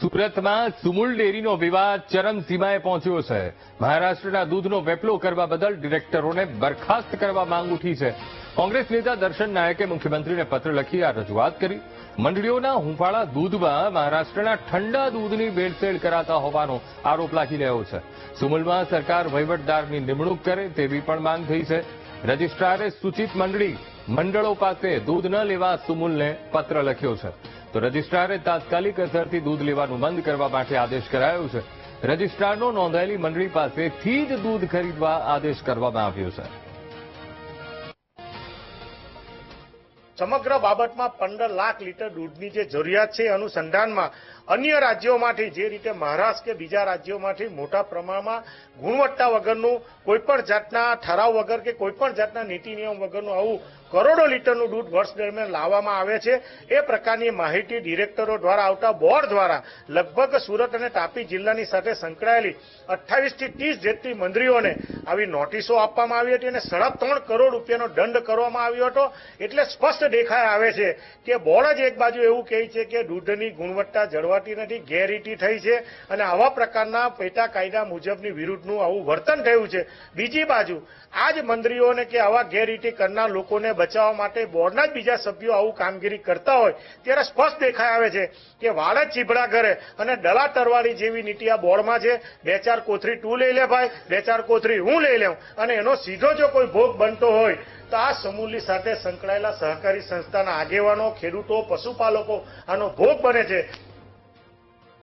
સુરતમાં સુમુલ ડેરીનો વિવાદ ચરમસીમાએ પહોંચ્યો છે. મહારાષ્ટ્રના દૂધનો વેપલો કરવા બદલ ડિરેક્ટરોને બરખાસ્ત કરવા માંગ ઉઠી છે. કોંગ્રેસ નેતા દર્શન નાયકે મુખ્યમંત્રીને પત્ર લખી આ રજૂઆત કરી. મંડળીઓના હુંફાળા દૂધમાં મહારાષ્ટ્રના ઠંડા દૂધની ભેળસેળ કરાતા હોવાનો આરોપ લાગી રહ્યો છે. સુમુલમાં સરકાર વહીવટદારની નિમણૂક કરે તેવી પણ માંગ થઈ છે. રજિસ્ટ્રારે સૂચિત મંડળી મંડળો પાસે દૂધ ન લેવા સુમુલને પત્ર લખ્યો છે. તો રજીસ્ટ્રારે તાત્કાલિક અસરથી દૂધ લેવાનું બંધ કરવા માટે આદેશ કરાયો છે. રજીસ્ટ્રારનો નોંધાયેલી મંડળી પાસેથી જ દૂધ ખરીદવા આદેશ કરવામાં આવ્યો છે. સમગ્ર બાબતમાં પંદર લાખ લીટર દૂધની જે જરૂરિયાત છે અનુસંધાનમાં અન્ય રાજ્યોમાંથી જે રીતે મહારાષ્ટ્ર કે બીજા રાજ્યોમાંથી મોટા પ્રમાણમાં ગુણવત્તા વગરનું કોઈ પણ જાતના ઠરાવ વગર કે કોઈ પણ જાતના નીતિ નિયમ વગરનું આવું કરોડો લીટરનું દૂધ વર્ષ દરમિયાન લાવવામાં આવે છે. એ પ્રકારની માહિતી ડિરેક્ટરો દ્વારા આવતા બોર્ડ દ્વારા લગભગ સુરત અને તાપી જિલ્લાની સાથે સંકળાયેલી અઠ્ઠાવીસથી ત્રીસ જેટલી મંત્રીઓને આવી નોટિસો આપવામાં આવી હતી અને સાડા ત્રણ કરોડ રૂપિયાનો દંડ કરવામાં આવ્યો હતો. એટલે સ્પષ્ટ દેખાય આવે છે કે બોર્ડ જ એક બાજુ એવું કહે છે કે દૂધની ગુણવત્તા જળવાતી નથી, ગેરરીતિ થઈ છે અને આવા પ્રકારના પેટા કાયદા મુજબની વિરુદ્ધનું આવું વર્તન થયું છે. બીજી બાજુ, આ જ મંત્રીઓને કે આવા ગેરરીતિ કરનાર લોકોને બચાવવા માટે બોર્ડના જ બીજા સભ્યો આવું કામગીરી કરતા હોય, ત્યારે સ્પષ્ટ દેખાય આવે છે કે વાળ જ ચીભડા કરે અને ડલા તરવાળી જેવી નીતિ આ બોર્ડમાં છે. બે ચાર કોથરી તું લઈ લે ભાઈ, બે ચાર કોથરી હું લઈ લઉં. અને એનો સીધો જો કોઈ ભોગ બનતો હોય, તો આ સમૂહની સાથે સંકળાયેલા સહકારી સંસ્થાના આગેવાનો, ખેડૂતો, પશુપાલકો આનો ભોગ બને છે.